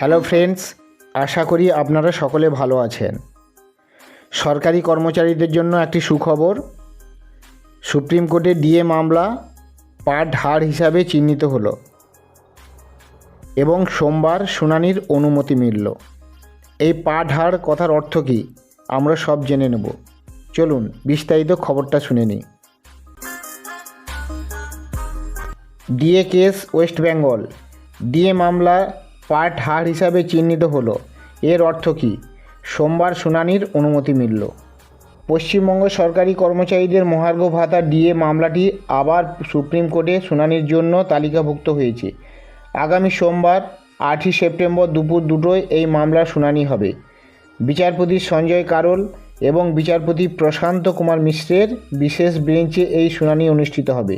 Hello friends, আশা করি আপনারা সকলে ভালো আছেন। সরকারি কর্মচারীদের জন্য একটি সুখবর, সুপ্রিম কোর্টে ডিএ মামলা পাট হার হিসাবে চিহ্নিত হলো এবং সোমবার শুনানির অনুমতি মিলল। এই পাট হার কথার অর্থ কী আমরা সব জেনে নেব। চলুন বিস্তারিত খবরটা শুনে নিই। DA case West Bengal, DA মামলা পার্ট হার হিসাবে চিহ্নিত হলো। এর অর্থ কী? সোমবার শুনানির অনুমতি মিলল। পশ্চিমবঙ্গ সরকারি কর্মচারীদের মহার্ঘ ভাতা ডিএ মামলাটি আবার সুপ্রিম কোর্টে শুনানির জন্য তালিকাভুক্ত হয়েছে। আগামী সোমবার, আটই সেপ্টেম্বর দুপুর দুটোয় এই মামলার শুনানি হবে। বিচারপতি সঞ্জয় কারোল এবং বিচারপতি প্রশান্ত কুমার মিশ্রের বিশেষ বেঞ্চে এই শুনানি অনুষ্ঠিত হবে।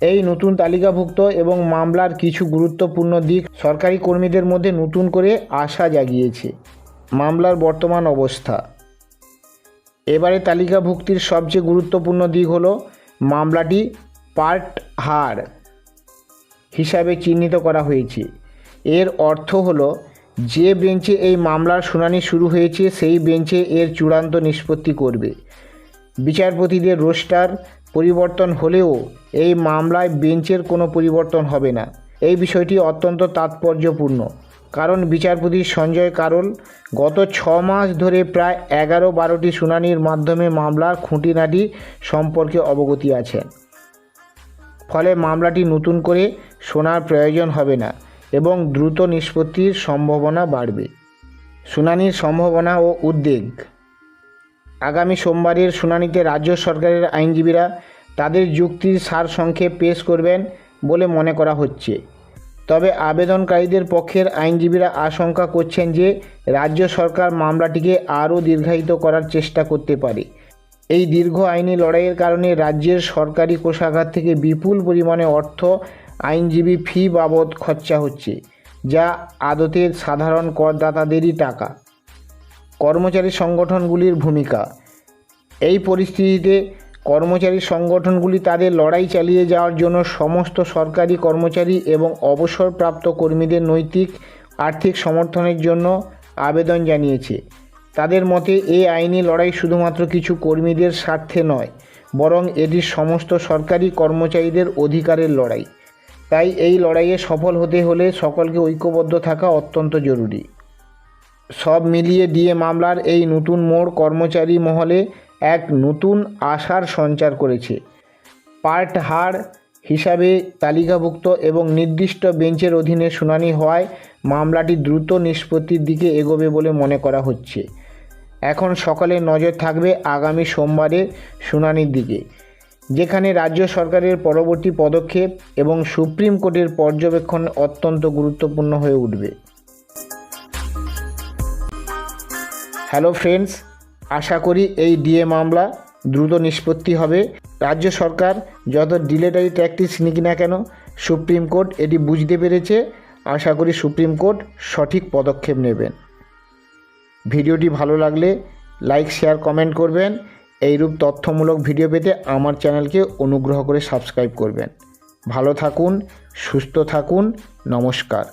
এই নতুন তালিকাভুক্ত এবং মামলার কিছু গুরুত্বপূর্ণ দিক সরকারি কর্মীদের মধ্যে নতুন করে আশা জাগিয়েছে। মামলার বর্তমান অবস্থা। এবারে তালিকাভুক্তির সবচেয়ে গুরুত্বপূর্ণ দিক হলো মামলাটি পার্ট হার হিসাবে চিহ্নিত করা হয়েছে। এর অর্থ হলো যে বেঞ্চে এই মামলার শুনানি শুরু হয়েছে, সেই বেঞ্চে এর চূড়ান্ত নিষ্পত্তি করবে। বিচারপতিদের রোস্টার পরিবর্তন হলেও এই মামলায় বেঞ্চের কোনো পরিবর্তন হবে না। এই বিষয়টি অত্যন্ত তাৎপর্যপূর্ণ। কারণ বিচারপতি সঞ্জয় কারোল গত ছ মাস ধরে প্রায় এগারো বারোটি শুনানির মাধ্যমে মামলার খুঁটিনাটি সম্পর্কে অবগতি আছেন। ফলে মামলাটি নতুন করে শোনার প্রয়োজন হবে না এবং দ্রুত নিষ্পত্তির সম্ভাবনা বাড়বে। শুনানির সম্ভাবনা ও উদ্বেগ। আগামী সোমবারের শুনানিতে রাজ্য সরকারের আইনজীবীরা তাদের যুক্তির সারসংক্ষেপ পেশ করবেন বলে মনে করা হচ্ছে। তবে আবেদনকারীদের পক্ষের আইনজীবীরা আশঙ্কা করছেন যে রাজ্য সরকার মামলাটিকে আরও দীর্ঘায়িত করার চেষ্টা করতে পারে। এই দীর্ঘ আইনি লড়াইয়ের কারণে রাজ্যের সরকারি কোষাগার থেকে বিপুল পরিমাণে অর্থ আইনজীবী ফি বাবদ খরচা হচ্ছে, যা আদতে সাধারণ করদাতাদেরই টাকা। কর্মচারী সংগঠনগুলির ভূমিকা। এই পরিস্থিতিতে কর্মচারী সংগঠনগুলি তাদের লড়াই চালিয়ে যাওয়ার জন্য সমস্ত সরকারি কর্মচারী এবং অবসরপ্রাপ্ত কর্মীদের নৈতিক, আর্থিক সমর্থনের জন্য আবেদন জানিয়েছে। তাদের মতে এই আইনি লড়াই শুধুমাত্র কিছু কর্মীদের স্বার্থে নয়, বরং এটি সমস্ত সরকারি কর্মচারীদের অধিকারের লড়াই। তাই এই লড়াইয়ে সফল হতে হলে সকলকে ঐক্যবদ্ধ থাকা অত্যন্ত জরুরি। সব মিলিয়ে ডিএ মামলার এই নতুন মোড় কর্মচারী মহলে এক নতুন আশার সঞ্চার করেছে। পার্ট হার হিসাবে তালিকাভুক্ত এবং নির্দিষ্ট বেঞ্চের অধীনে শুনানি হওয়ায় মামলাটি দ্রুত নিষ্পত্তির দিকে এগোবে বলে মনে করা হচ্ছে। এখন সকালে নজর থাকবে আগামী সোমবারের শুনানির দিকে, যেখানে রাজ্য সরকারের পরবর্তী পদক্ষেপ এবং সুপ্রিম কোর্টের পর্যবেক্ষণ অত্যন্ত গুরুত্বপূর্ণ হয়ে উঠবে। হ্যালো ফ্রেন্ডস, আশা করি এই ডিএ মামলা দ্রুত নিষ্পত্তি হবে। রাজ্য সরকার যত ডিলেটারি ট্যাকটিস নিক না কেন, সুপ্রিম কোর্ট এটি বুঝতে পেরেছে। আশা করি সুপ্রিম কোর্ট সঠিক পদক্ষেপ নেবেন। ভিডিওটি ভালো লাগলে লাইক, শেয়ার, কমেন্ট করবেন। এইরূপ তথ্যমূলক ভিডিও পেতে আমার চ্যানেলকে অনুগ্রহ করে সাবস্ক্রাইব করবেন। ভালো থাকুন, সুস্থ থাকুন। নমস্কার।